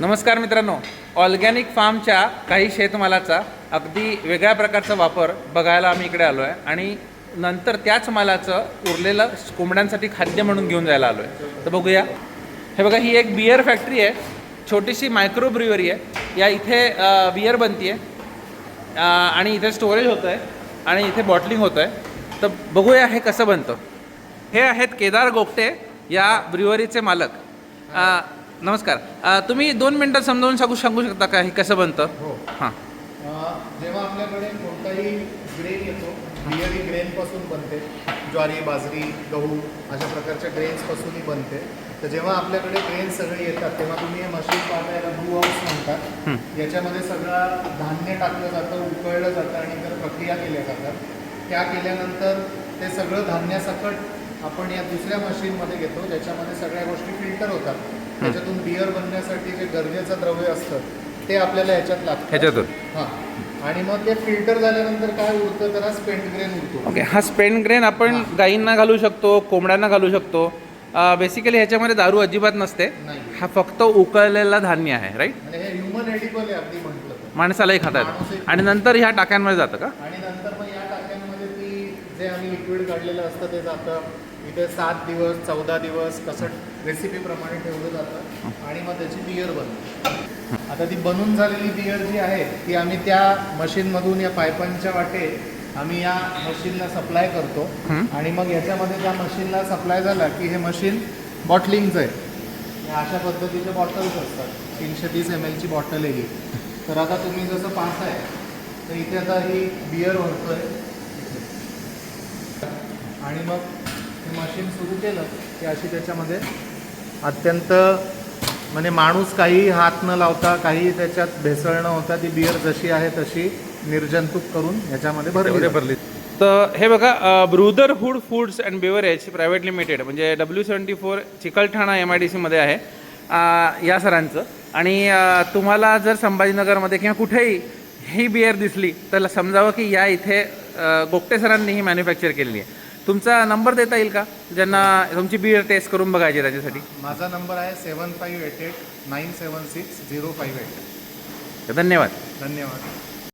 नमस्कार मित्रांनो ऑर्गॅनिक फार्मच्या काही शेतमालाचा अगदी वेगळ्या प्रकारचा वापर बघायला आम्ही इकडे आलो आहे आणि नंतर त्याच मालाचं उरलेलं कोंबड्यांसाठी खाद्य म्हणून घेऊन जायला आलो आहे तर बघूया. हे बघा ही एक बियर फॅक्टरी आहे. छोटीशी मायक्रो ब्रिवरी आहे. या इथे बियर बनती आहे आणि इथे स्टोरेज होतं आहे आणि इथे बॉटलिंग होतं आहे तर बघूया हे कसं बनतं. हे आहेत केदार गोपटे या ब्रिवरीचे मालक. नमस्कार. अ, तुम्ही दोन मिनटात समजावून सांगू सांगू शकता का हे कसं बनतं? हो. हां. अं, जेव्हा आपल्याकडे कोणताही ग्रेन येतो बियरी ग्रेनपासून बनते. ज्वारी बाजरी गहू अशा प्रकारच्या ग्रेन्सपासूनही बनते. तर जेव्हा आपल्याकडे ग्रेन सगळे येतात तेव्हा तुम्ही हे मशीन पाहता याला ब्रू हाऊस म्हणतात याच्यामध्ये सगळं धान्य टाकलं जातं उकळलं जातं आणि इतर प्रक्रिया केल्या जातात. त्या केल्यानंतर ते सगळं धान्यासकट आपण या दुसऱ्या मशीनमध्ये घेतो ज्याच्यामध्ये सगळ्या गोष्टी फिल्टर होतात. त्याच्यातून बियर बनण्यासाठी जे गरजेचं द्रव्य असतं ते आपल्याला ह्याच्यात लागतं. ह्याच्यातून? हां. आणि मग ते फिल्टर झाल्यानंतर काय उरतं? तर हा स्पेंट ग्रेन उरतो. ओके हा स्पेंड ग्रेन आपण गायींना घालू शकतो कोंबड्यांना घालू शकतो. बेसिकली ह्याच्यामध्ये दारू अजिबात नसते. नाही. हा फक्त उकळलेला धान्य आहे राईट आणि हे ह्युमन एडिबल आहे अगदी म्हटलं तर. माणसालाही खाता येतं आणि नंतर ह्या टाक्यांमध्ये जातं का? आणि नंतर मग या टाक्यांमध्ये ती जे आम्ही लिक्विड काढलेलं असतं ते जातं. इथे सात दिवस चौदा दिवस कसं रेसिपीप्रमाणे ठेवलं जातं आणि मग त्याची बियर बनते. आता ती बनून झालेली बियर जी आहे ती आम्ही त्या मशीनमधून या पायपांच्या वाटे आम्ही या मशीनला सप्लाय करतो. आणि मग याच्यामध्ये त्या मशीनला सप्लाय झाला की हे मशीन बॉटलिंगचं आहे. अशा पद्धतीचे बॉटल्स असतात. तीनशे तीस एम एलची बॉटल आहे ही. तर आता तुम्ही जसं पाहताय तर इथे आता ही बियर भरतोय आणि मग हे मशीन सुरू केलं की अशी त्याच्यामध्ये अत्यंत म्हणजे माणूस काही हात न लावता काही त्याच्यात भेसळ न होता ती बियर जशी आहे तशी निर्जंतुक करून ह्याच्यामध्ये भरली. भरले. तर हे बघा brotherhood foods and beverage private limited म्हणजे W seventy four Chikalthana M I D सीमध्ये आहे या सरांचं. आणि तुम्हाला जर संभाजीनगरमध्ये किंवा कुठेही ही बियर दिसली तर समजावं की या इथे अ, गोगटे सरांनी ही मॅन्युफॅक्चर केलेली आहे. तुमचा नंबर देता येईल का? ज्यांना तुमची बियर टेस्ट करून बघायची त्याच्यासाठी. माझा नंबर आहे seven five eight eight nine seven six zero five eight. धन्यवाद. धन्यवाद.